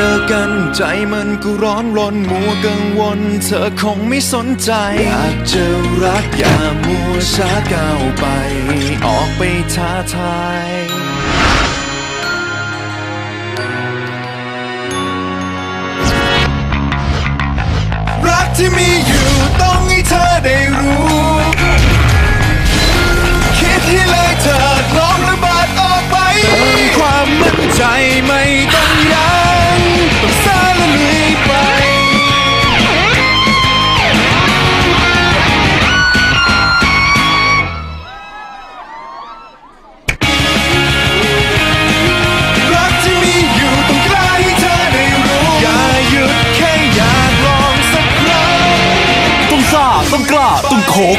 เจอกันใจมันก็ร้อนรนมัวกังวล เธอคงไม่สนใจ อยากเจอรักอย่ามัวช้าก้าวไป ออกไปท้าทาย ต้องกล้าต้องโขก